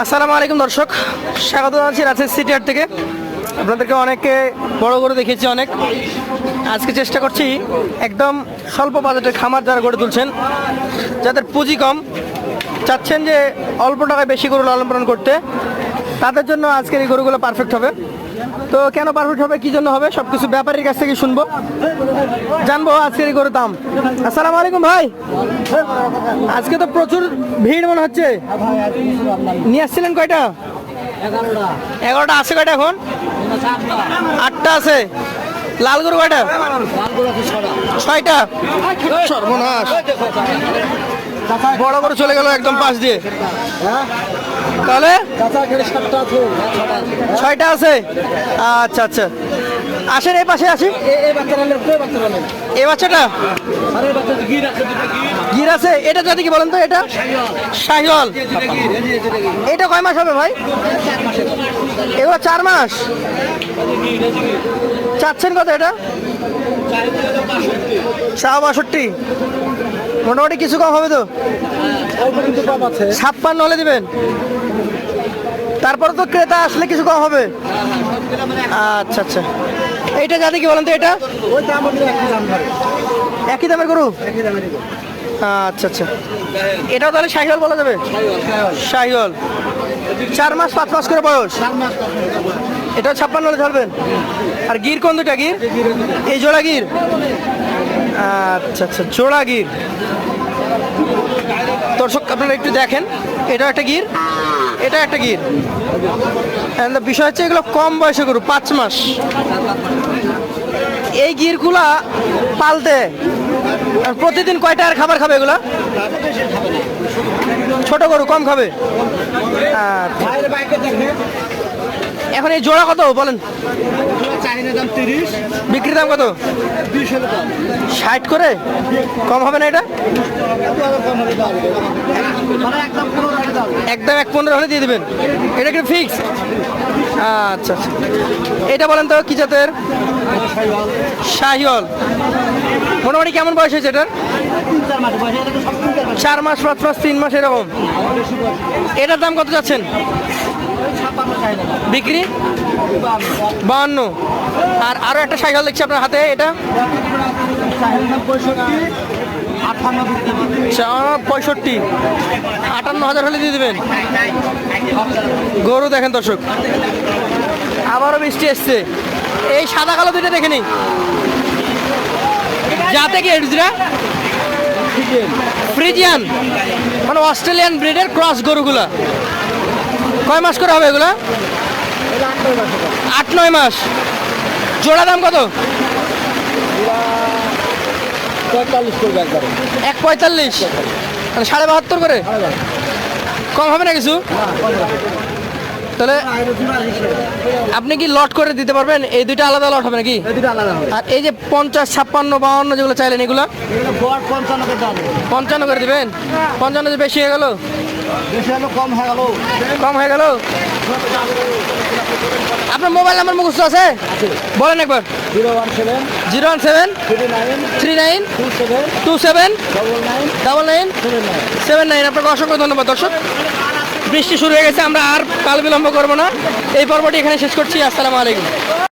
আসসালামু আলাইকুম দর্শক, স্বাগত জানাচ্ছি রাজশাহী সিটি আর থেকে। আপনাদেরকে অনেকে বড় করে দেখেছি অনেক। আজকে চেষ্টা করছি একদম স্বল্প বাজেটের খামার যারা গড়ে তুলছেন, যাদের পুঁজি কম, চাচ্ছেন যে অল্প টাকায় বেশি গরু লালন পালন করতে, তাদের জন্য আজকের এই গরুগুলো পারফেক্ট হবে। তো কেন পারফেক্ট হবে? কি জন্য হবে? সব কিছু ব্যাপারীর কাছ থেকে শুনব। জানব আজকের এই গরুর দাম। আসসালামু আলাইকুম ভাই। আজকে তো প্রচুর ভিড় মনে হচ্ছে। নিয়ে আসছিলেন কয়টা? এগারোটা আছে কয়টা এখন? আটটা আছে। লাল গরু কয়টা? ছয়টা? সর্বনাশ। বড় বড় চলে গেল একদম পাশ দিয়ে। তাহলে? ছয়টা আছে? আচ্ছা আচ্ছা। আসেন এই পাশে আসি। এই বাচ্চাটা? গির আছে এটা যদি কি বলেন তো এটা? শাহিওয়াল। এটা কয় মাস হবে ভাই? এগুলো চার মাস? চাচ্ছেন কত এটা? চা বাষট্টি। মোটামুটি কিছু কম হবে তো? ছাপ্পান্ন হলে দিবেন। তারপরে তো ক্রেতা আসলে কিছু কম হবে। আচ্ছা আচ্ছা। এইটা জাতি কি বলেন তো এটা? একই দামের গরু? আচ্ছা আচ্ছা। এটাও তাহলে শাহিওয়াল বলা যাবে? শাহিওয়াল। চার মাস পাঁচ মাস করে বয়স? এটা ছাপ্পান্ন হলে ধরবেন আর গির কোন দুটা গির? এই জোড়া গির? আচ্ছা আচ্ছা জোড়া গির। দর্শক আপনারা একটু দেখেন এটা একটা গির এটা একটা গির। বিষয় হচ্ছে এগুলো কম বয়সে গরু পাঁচ মাস। এই গিরগুলা পালতে প্রতিদিন কয়টা আর খাবার খাবে এগুলো? ছোট গরু, কম খাবে। এখন এই জোড়া কত, বলেন? বিক্রির দাম কত? ষাট করে? কম হবে না এটা? একদম এক পনেরো হলে দিয়ে দেবেন। এটা কি ফিক্স আচ্ছা আচ্ছা। এটা বলেন তো, কি জাতের? শাহিওল মোটামুটি কেমন বয়স হয়েছে এটার? চার মাস, পাঁচ মাস, তিন মাস, এরকম। এটার দাম কত যাচ্ছেন? বিক্রি? বাহান্ন। আর আরও একটা সাইকেল দেখছি আপনার হাতে, এটা? পঁয়ষট্টি। আটান্ন হাজার হলে দিয়ে দেবেন। গরু দেখেন দর্শক। আবারও বৃষ্টি এসছে। এই সাদা কালো দুইটা দেখে নিই যাতে কি এডুজরা ফ্রিজিয়ান। মানে অস্ট্রেলিয়ান ব্রিডের ক্রস গরুগুলা। কয় মাস করে হবে এগুলা? আট নয় মাস। জোড়া দাম কত? এক পঁয়তাল্লিশ। মানে সাড়ে বাহাত্তর করে? কম হবে না কিছু? তাহলে আপনি কি লট করে দিতে পারবেন? এই দুইটা আলাদা লট হবে নাকি? আলাদা আর এই যে পঞ্চাশ ছাপ্পান্ন বাহান্ন যেগুলো চাইলেন এগুলো? পঞ্চান্ন করে দিবেন? পঞ্চান্ন যে বেশি হয়ে গেল? কম হয়ে গেল। কম হয়ে গেল? আপনার মোবাইল নাম্বার মুখস্থ আছে? বলেন একবার। Zero one seven zero one seven three nine two seven two seven double nine double nine. Seven nine. আপনাকে অসংখ্য ধন্যবাদ দর্শক। বৃষ্টি শুরু হয়ে গেছে, আমরা আর কাল বিলম্ব করব না। এই পর্বটি এখানে শেষ করছি, আসসালামু আলাইকুম।